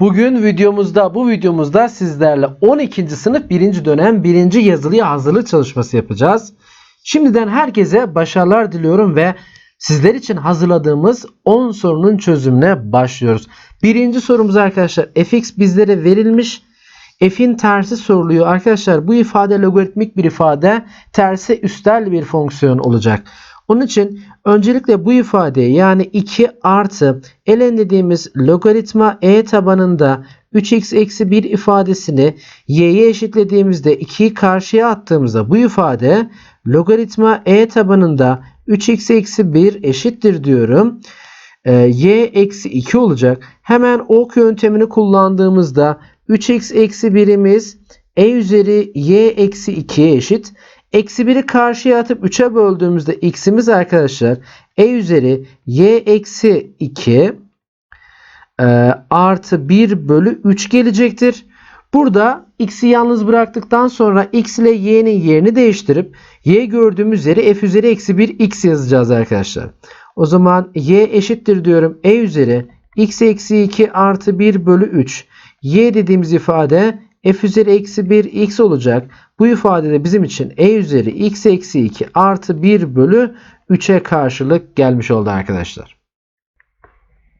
Bugün videomuzda bu videomuzda sizlerle 12. sınıf 1. dönem 1. yazılıya hazırlık çalışması yapacağız. Şimdiden herkese başarılar diliyorum ve sizler için hazırladığımız 10 sorunun çözümüne başlıyoruz. Birinci sorumuz arkadaşlar fx bizlere verilmiş. F'in tersi soruluyor. Arkadaşlar bu ifade logaritmik bir ifade. Tersi üstel bir fonksiyon olacak. Onun için öncelikle bu ifadeyi yani 2 artı ln dediğimiz logaritma e tabanında 3x eksi 1 ifadesini y'ye eşitlediğimizde 2'yi karşıya attığımızda bu ifade logaritma e tabanında 3x eksi 1 eşittir diyorum. Ee, y eksi 2 olacak. Hemen ok yöntemini kullandığımızda 3x eksi 1'imiz e üzeri y eksi 2'ye eşit. Eksi 1'i karşıya atıp 3'e böldüğümüzde x'imiz arkadaşlar e üzeri y eksi 2 e, artı 1 bölü 3 gelecektir. Burada x'i yalnız bıraktıktan sonra x ile y'nin yerini değiştirip y gördüğümüz yere f üzeri eksi 1 x yazacağız arkadaşlar. O zaman y eşittir diyorum e üzeri x eksi 2 artı 1 bölü 3. y dediğimiz ifade f üzeri eksi 1 x olacak. Bu ifadede bizim için e üzeri x eksi 2 artı 1 bölü 3'e karşılık gelmiş oldu arkadaşlar.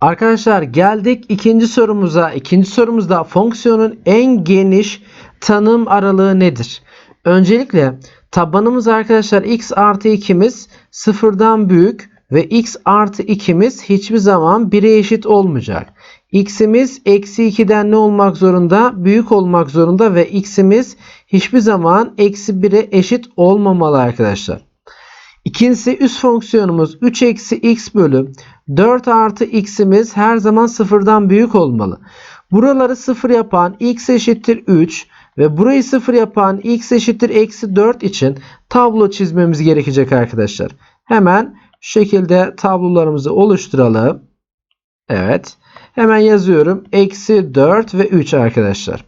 Arkadaşlar geldik ikinci sorumuza. İkinci sorumuzda fonksiyonun en geniş tanım aralığı nedir? Öncelikle tabanımız arkadaşlar x artı 2'miz sıfırdan büyük ve x artı 2'miz hiçbir zaman 1'e eşit olmayacak. X'imiz eksi 2'den ne olmak zorunda? Büyük olmak zorunda ve x'imiz hiçbir zaman eksi 1'e eşit olmamalı arkadaşlar. İkincisi üst fonksiyonumuz 3 eksi x bölü 4 artı x'imiz her zaman sıfırdan büyük olmalı. Buraları sıfır yapan x eşittir 3 ve burayı sıfır yapan x eşittir eksi 4 için tablo çizmemiz gerekecek arkadaşlar. Hemen şu şekilde tablolarımızı oluşturalım. Evet. Hemen yazıyorum. Eksi 4 ve 3 arkadaşlar.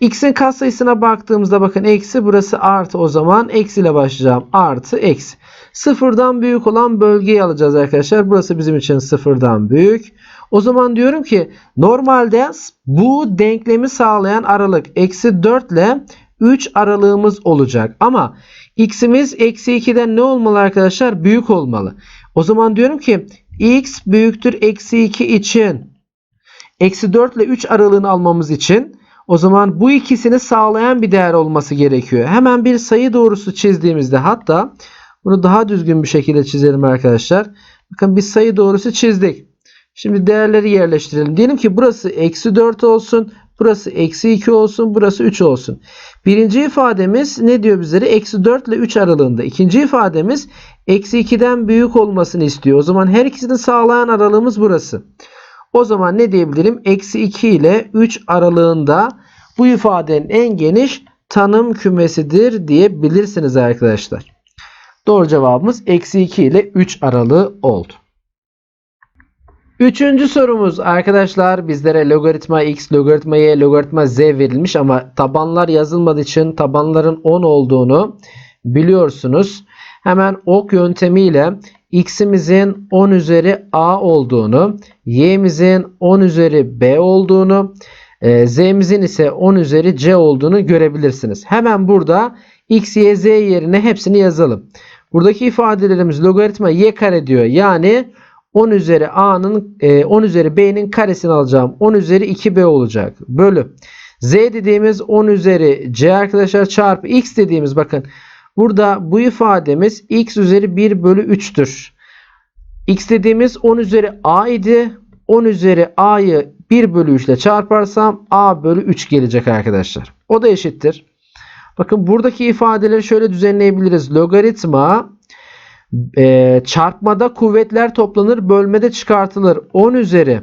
X'in katsayısına baktığımızda bakın eksi burası artı o zaman eksi ile başlayacağım. Artı eksi. Sıfırdan büyük olan bölgeyi alacağız arkadaşlar. Burası bizim için sıfırdan büyük. O zaman diyorum ki normalde bu denklemi sağlayan aralık eksi 4 ile 3 aralığımız olacak. Ama x'imiz eksi 2'den ne olmalı arkadaşlar? Büyük olmalı. O zaman diyorum ki x büyüktür eksi 2 için eksi 4 ile 3 aralığını almamız için o zaman bu ikisini sağlayan bir değer olması gerekiyor. Hemen bir sayı doğrusu çizdiğimizde hatta bunu daha düzgün bir şekilde çizelim arkadaşlar. Bakın bir sayı doğrusu çizdik. Şimdi değerleri yerleştirelim. Diyelim ki burası eksi 4 olsun. Burası eksi 2 olsun. Burası 3 olsun. Birinci ifademiz ne diyor bizlere? Eksi 4 ile 3 aralığında. İkinci ifademiz eksi 2'den büyük olmasını istiyor. O zaman her ikisini sağlayan aralığımız burası. O zaman ne diyebilirim? Eksi 2 ile 3 aralığında bu ifadenin en geniş tanım kümesidir diyebilirsiniz arkadaşlar. Doğru cevabımız eksi 2 ile 3 aralığı oldu. Üçüncü sorumuz arkadaşlar bizlere logaritma x, logaritma y, logaritma z verilmiş ama tabanlar yazılmadığı için tabanların 10 olduğunu biliyorsunuz. Hemen ok yöntemiyle x'imizin 10 üzeri a olduğunu, y'imizin 10 üzeri b olduğunu, e, z'imizin ise 10 üzeri c olduğunu görebilirsiniz. Hemen burada x, y, z yerine hepsini yazalım. Buradaki ifadelerimiz logaritma y kare diyor. Yani 10 üzeri a'nın 10 üzeri b'nin karesini alacağım. 10 üzeri 2b olacak. Bölü. z dediğimiz 10 üzeri c arkadaşlar çarpı x dediğimiz bakın burada bu ifademiz x üzeri 1 bölü 3'tür. x dediğimiz 10 üzeri a idi. 10 üzeri a'yı 1 bölü 3 ile çarparsam a bölü 3 gelecek arkadaşlar. O da eşittir. Bakın buradaki ifadeleri şöyle düzenleyebiliriz. Logaritma e, çarpmada kuvvetler toplanır, bölmede çıkartılır. 10 üzeri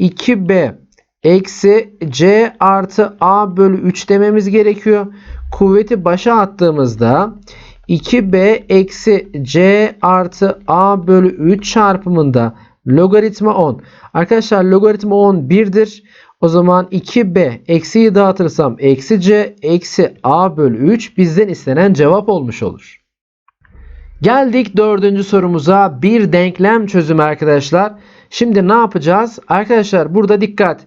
2b eksi c artı a bölü 3 dememiz gerekiyor. Kuvveti başa attığımızda 2b eksi c artı a bölü 3 çarpımında logaritma 10. Arkadaşlar logaritma 10 1'dir. O zaman 2b eksiyi dağıtırsam eksi c eksi a bölü 3 bizden istenen cevap olmuş olur. Geldik dördüncü sorumuza. Bir denklem çözümü arkadaşlar. Şimdi ne yapacağız? Arkadaşlar burada dikkat.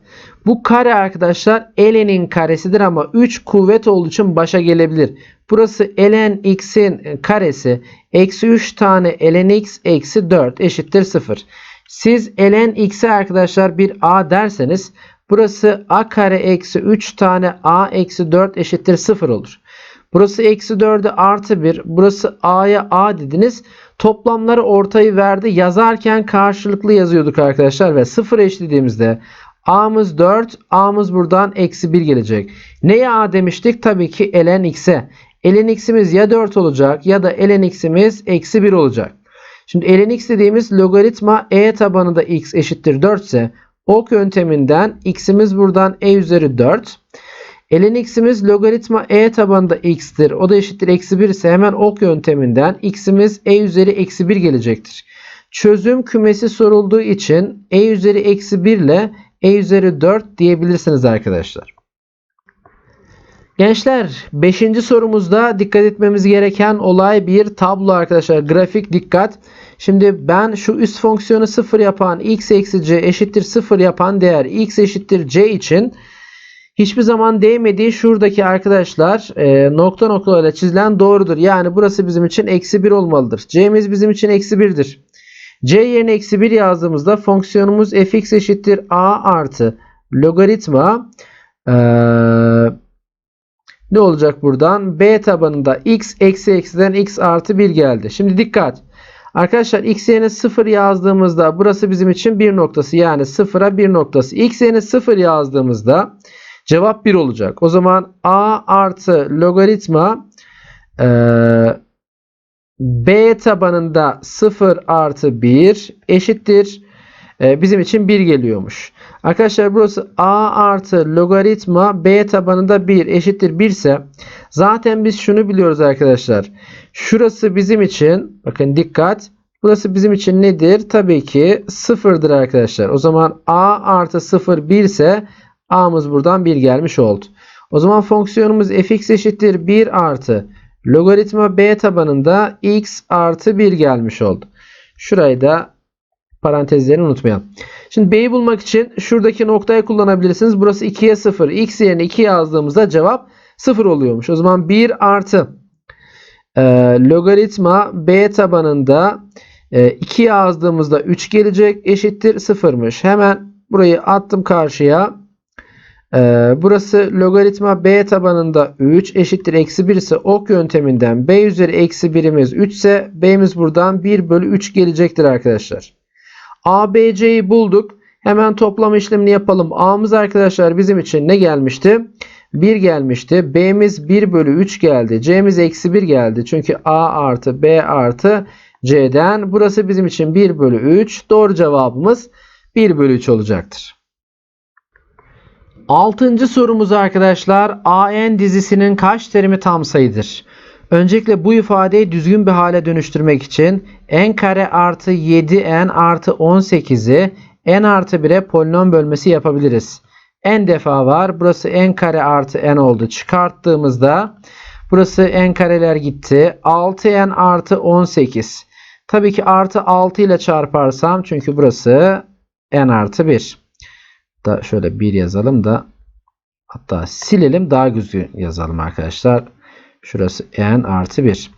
Bu kare arkadaşlar ln'in karesidir ama 3 kuvvet olduğu için başa gelebilir. Burası ln x'in karesi eksi 3 tane ln x eksi 4 eşittir 0. Siz ln x'e arkadaşlar bir a derseniz burası a kare eksi 3 tane a eksi 4 eşittir 0 olur. Burası eksi 4'e artı 1. Burası a'ya a dediniz. Toplamları ortayı verdi. Yazarken karşılıklı yazıyorduk arkadaşlar ve 0 eşlediğimizde a'mız 4 a'mız buradan eksi 1 gelecek. Neye a demiştik? Tabii ki ln x'e. ln x'imiz ya 4 olacak ya da ln x'imiz eksi 1 olacak. Şimdi ln x dediğimiz logaritma e tabanında x eşittir 4 ise ok yönteminden x'imiz buradan e üzeri 4. ln x'imiz logaritma e tabanında x'tir. O da eşittir eksi 1 ise hemen ok yönteminden x'imiz e üzeri eksi 1 gelecektir. Çözüm kümesi sorulduğu için e üzeri eksi 1 ile e üzeri 4 diyebilirsiniz arkadaşlar. Gençler 5. sorumuzda dikkat etmemiz gereken olay bir tablo arkadaşlar. Grafik dikkat. Şimdi ben şu üst fonksiyonu 0 yapan x eksi c eşittir 0 yapan değer x eşittir c için hiçbir zaman değmediği şuradaki arkadaşlar e, nokta noktalarla çizilen doğrudur. Yani burası bizim için eksi 1 olmalıdır. c'miz bizim için eksi 1'dir. C yerine eksi 1 yazdığımızda fonksiyonumuz fx eşittir a artı logaritma eee ne olacak buradan? B tabanında x eksi eksiden x artı 1 geldi. Şimdi dikkat. Arkadaşlar x yerine 0 yazdığımızda burası bizim için 1 noktası. Yani 0'a 1 noktası. x yerine 0 yazdığımızda cevap 1 olacak. O zaman a artı logaritma e, b tabanında 0 artı 1 eşittir. E, bizim için 1 geliyormuş. Arkadaşlar burası a artı logaritma b tabanında 1 eşittir 1 ise zaten biz şunu biliyoruz arkadaşlar. Şurası bizim için bakın dikkat. Burası bizim için nedir? Tabii ki 0'dır arkadaşlar. O zaman a artı 0 1 ise a'mız buradan 1 gelmiş oldu. O zaman fonksiyonumuz fx eşittir 1 artı logaritma b tabanında x artı 1 gelmiş oldu. Şurayı da parantezlerini unutmayalım. Şimdi b'yi bulmak için şuradaki noktayı kullanabilirsiniz. Burası 2'ye 0. x yerine 2 yazdığımızda cevap 0 oluyormuş. O zaman 1 artı e, logaritma b tabanında e, 2 yazdığımızda 3 gelecek. Eşittir 0'mış. Hemen burayı attım karşıya. E, burası logaritma b tabanında 3 eşittir eksi 1 ise ok yönteminden b üzeri eksi 1'imiz 3 ise b'miz buradan 1 bölü 3 gelecektir arkadaşlar. ABC'yi bulduk. Hemen toplam işlemini yapalım. A'mız arkadaşlar bizim için ne gelmişti? 1 gelmişti. B'miz 1 bölü 3 geldi. C'miz eksi 1 geldi. Çünkü A artı B artı C'den. Burası bizim için 1 bölü 3. Doğru cevabımız 1 bölü 3 olacaktır. Altıncı sorumuz arkadaşlar. AN dizisinin kaç terimi tam sayıdır? Öncelikle bu ifadeyi düzgün bir hale dönüştürmek için n kare artı 7n artı 18'i n artı 1'e polinom bölmesi yapabiliriz. n defa var. Burası n kare artı n oldu. Çıkarttığımızda burası n kareler gitti. 6n artı 18. Tabii ki artı 6 ile çarparsam çünkü burası n artı 1. Da şöyle 1 yazalım da hatta silelim daha düzgün yazalım arkadaşlar. Şurası n artı 1.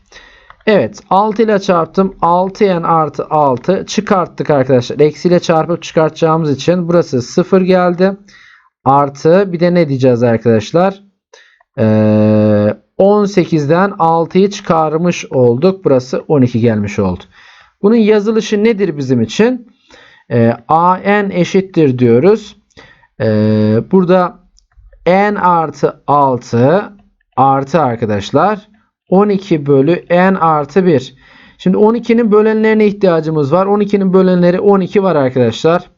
Evet 6 ile çarptım. 6n artı 6 çıkarttık arkadaşlar. Eksiyle çarpıp çıkartacağımız için burası 0 geldi. Artı bir de ne diyeceğiz arkadaşlar? Ee, 18'den 6'yı çıkarmış olduk. Burası 12 gelmiş oldu. Bunun yazılışı nedir bizim için? Ee, an eşittir diyoruz. Ee, burada n artı 6 artı arkadaşlar 12 bölü n artı 1. Şimdi 12'nin bölenlerine ihtiyacımız var. 12'nin bölenleri 12 var arkadaşlar.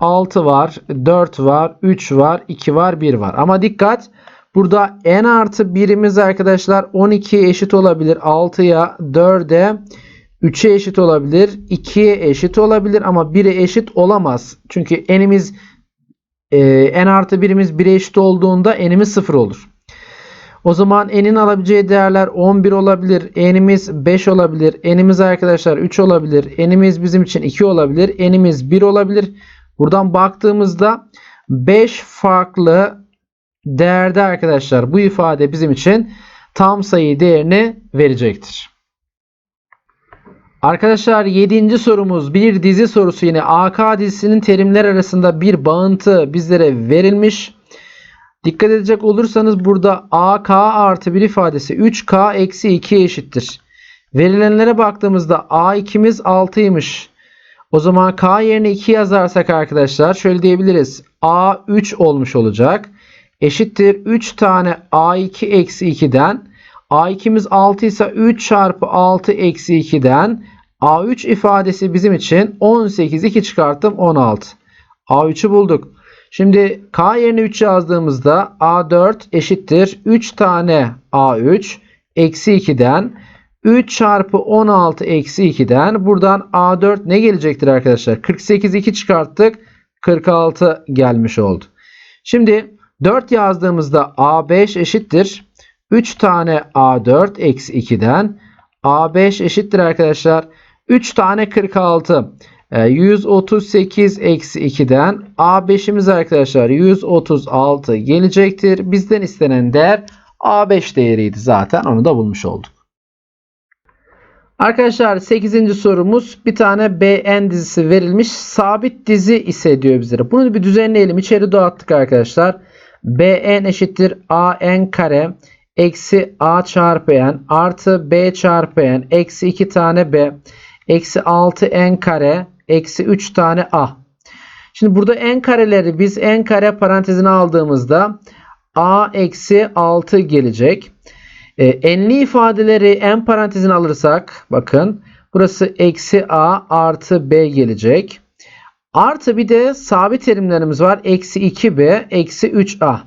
6 var, 4 var, 3 var, 2 var, 1 var. Ama dikkat burada n artı 1'imiz arkadaşlar 12'ye eşit olabilir. 6'ya, 4'e, 3'e eşit olabilir. 2'ye eşit olabilir ama 1'e eşit olamaz. Çünkü n'imiz e, n artı 1'imiz 1'e eşit olduğunda n'imiz 0 olur. O zaman n'in alabileceği değerler 11 olabilir. n'imiz 5 olabilir. n'imiz arkadaşlar 3 olabilir. n'imiz bizim için 2 olabilir. n'imiz 1 olabilir. Buradan baktığımızda 5 farklı değerde arkadaşlar bu ifade bizim için tam sayı değerini verecektir. Arkadaşlar 7. sorumuz bir dizi sorusu yine AK dizisinin terimler arasında bir bağıntı bizlere verilmiş. Dikkat edecek olursanız burada AK artı bir ifadesi 3K eksi 2 eşittir. Verilenlere baktığımızda A2'miz 6'ymış. O zaman K yerine 2 yazarsak arkadaşlar şöyle diyebiliriz. A 3 olmuş olacak. Eşittir 3 tane A2 eksi 2'den. A2'miz 6 ise 3 çarpı 6 eksi 2'den. A3 ifadesi bizim için 18 2 çıkarttım 16. A3'ü bulduk. Şimdi K yerine 3 yazdığımızda A4 eşittir 3 tane A3 eksi 2'den 3 çarpı 16 eksi 2'den buradan A4 ne gelecektir arkadaşlar? 48 2 çıkarttık. 46 gelmiş oldu. Şimdi 4 yazdığımızda A5 eşittir. 3 tane A4 eksi 2'den A5 eşittir arkadaşlar. 3 tane 46. 138 eksi 2'den A5'imiz arkadaşlar 136 gelecektir. Bizden istenen değer A5 değeriydi zaten. Onu da bulmuş olduk. Arkadaşlar 8. sorumuz bir tane BN dizisi verilmiş. Sabit dizi ise diyor bizlere. Bunu bir düzenleyelim. İçeri dağıttık arkadaşlar. BN eşittir AN kare eksi A çarpı N artı B çarpı N eksi 2 tane B eksi 6 N kare eksi 3 tane A. Şimdi burada N kareleri biz N kare parantezine aldığımızda A eksi 6 gelecek. E, enli ifadeleri n parantezine alırsak bakın burası eksi a artı b gelecek. Artı bir de sabit terimlerimiz var. Eksi 2b eksi 3a.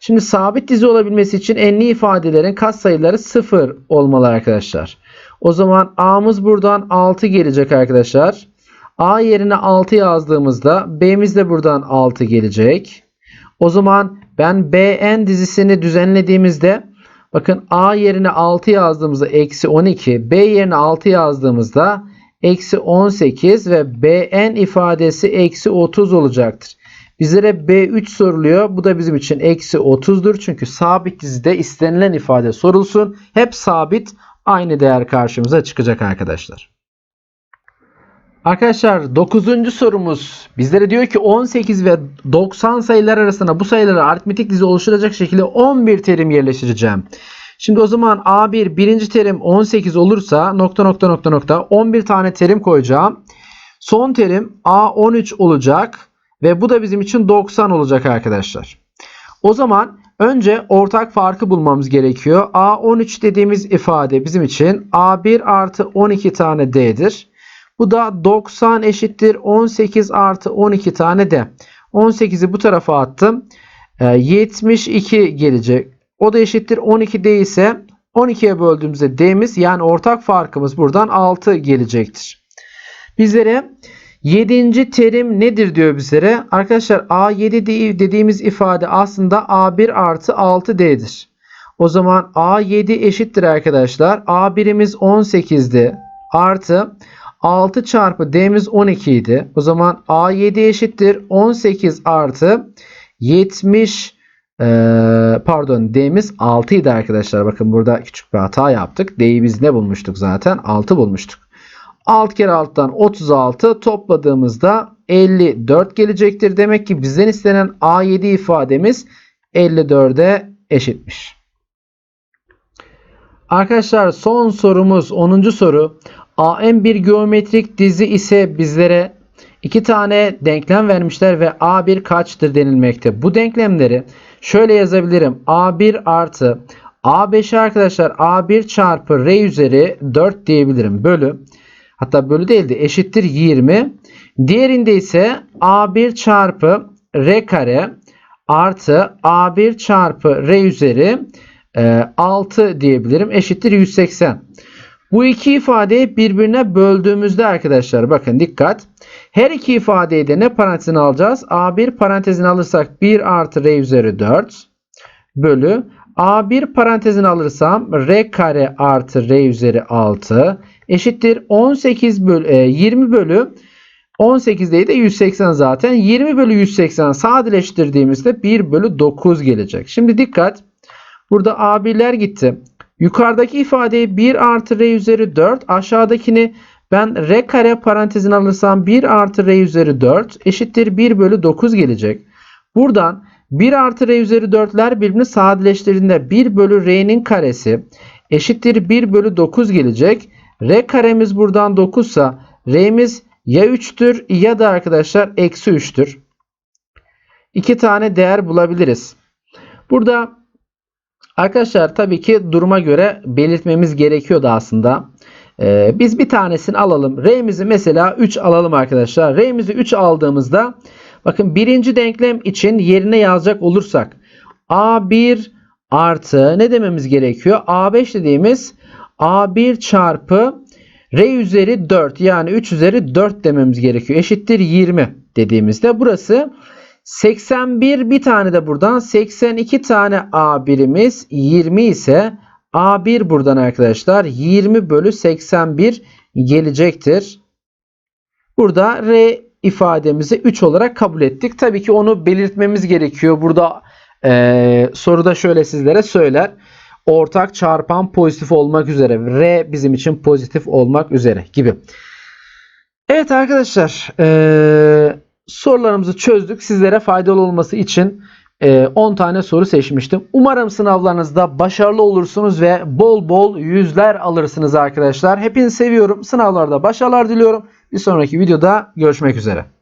Şimdi sabit dizi olabilmesi için enli ifadelerin katsayıları 0 olmalı arkadaşlar. O zaman a'mız buradan 6 gelecek arkadaşlar. a yerine 6 yazdığımızda b'miz de buradan 6 gelecek. O zaman ben bn dizisini düzenlediğimizde Bakın A yerine 6 yazdığımızda eksi 12. B yerine 6 yazdığımızda eksi 18 ve Bn ifadesi eksi 30 olacaktır. Bizlere B3 soruluyor. Bu da bizim için eksi 30'dur. Çünkü sabit dizide istenilen ifade sorulsun. Hep sabit aynı değer karşımıza çıkacak arkadaşlar. Arkadaşlar 9. sorumuz bizlere diyor ki 18 ve 90 sayılar arasında bu sayıları aritmetik dizi oluşturacak şekilde 11 terim yerleştireceğim. Şimdi o zaman A1 birinci terim 18 olursa nokta nokta nokta nokta 11 tane terim koyacağım. Son terim A13 olacak ve bu da bizim için 90 olacak arkadaşlar. O zaman önce ortak farkı bulmamız gerekiyor. A13 dediğimiz ifade bizim için A1 artı 12 tane D'dir. Bu da 90 eşittir 18 artı 12 tane D. 18'i bu tarafa attım. 72 ee, gelecek. O da eşittir 12 D ise 12'ye böldüğümüzde D'miz yani ortak farkımız buradan 6 gelecektir. Bizlere 7. terim nedir diyor bizlere. Arkadaşlar A7 dediğimiz ifade aslında A1 artı 6D'dir. O zaman A7 eşittir arkadaşlar. A1'imiz 18'di. Artı 6 çarpı D'miz 12 idi. O zaman A7 eşittir 18 artı 70 e, pardon D'miz 6 idi arkadaşlar. Bakın burada küçük bir hata yaptık. D'yi biz ne bulmuştuk zaten? 6 bulmuştuk. 6 kere 6'dan 36 topladığımızda 54 gelecektir. Demek ki bizden istenen A7 ifademiz 54'e eşitmiş. Arkadaşlar son sorumuz 10. soru. AM bir geometrik dizi ise bizlere iki tane denklem vermişler ve A1 kaçtır denilmekte. Bu denklemleri şöyle yazabilirim. A1 artı A5 arkadaşlar A1 çarpı R üzeri 4 diyebilirim. Bölü hatta bölü değil de eşittir 20. Diğerinde ise A1 çarpı R kare artı A1 çarpı R üzeri 6 e, diyebilirim. Eşittir 180. Bu iki ifadeyi birbirine böldüğümüzde arkadaşlar bakın dikkat. Her iki ifadeyi de ne parantezine alacağız? A1 parantezine alırsak 1 artı R üzeri 4 bölü A1 parantezine alırsam R kare artı R üzeri 6 eşittir 18 bölü, 20 bölü 18'deyi de 180 zaten. 20 bölü 180 sadeleştirdiğimizde 1 bölü 9 gelecek. Şimdi dikkat. Burada A1'ler gitti. Yukarıdaki ifadeyi 1 artı R üzeri 4. Aşağıdakini ben R kare parantezine alırsam 1 artı R üzeri 4 eşittir 1 bölü 9 gelecek. Buradan 1 artı R üzeri 4'ler birbirini sadeleştirdiğinde 1 bölü R'nin karesi eşittir 1 bölü 9 gelecek. R karemiz buradan 9 ise R'miz ya 3'tür ya da arkadaşlar eksi 3'tür. İki tane değer bulabiliriz. Burada arkadaşlar tabii ki duruma göre belirtmemiz gerekiyordu aslında. Ee, biz bir tanesini alalım. R'mizi mesela 3 alalım arkadaşlar. R'mizi 3 aldığımızda bakın birinci denklem için yerine yazacak olursak A1 artı ne dememiz gerekiyor? A5 dediğimiz A1 çarpı R üzeri 4 yani 3 üzeri 4 dememiz gerekiyor. Eşittir 20 dediğimizde burası 81 bir tane de buradan 82 tane A1'imiz 20 ise A1 buradan arkadaşlar 20 bölü 81 gelecektir. Burada R ifademizi 3 olarak kabul ettik. Tabii ki onu belirtmemiz gerekiyor. Burada e, soruda şöyle sizlere söyler. Ortak çarpan pozitif olmak üzere. R bizim için pozitif olmak üzere gibi. Evet arkadaşlar e, sorularımızı çözdük. Sizlere faydalı olması için e, 10 tane soru seçmiştim. Umarım sınavlarınızda başarılı olursunuz ve bol bol yüzler alırsınız arkadaşlar. Hepinizi seviyorum. Sınavlarda başarılar diliyorum. Bir sonraki videoda görüşmek üzere.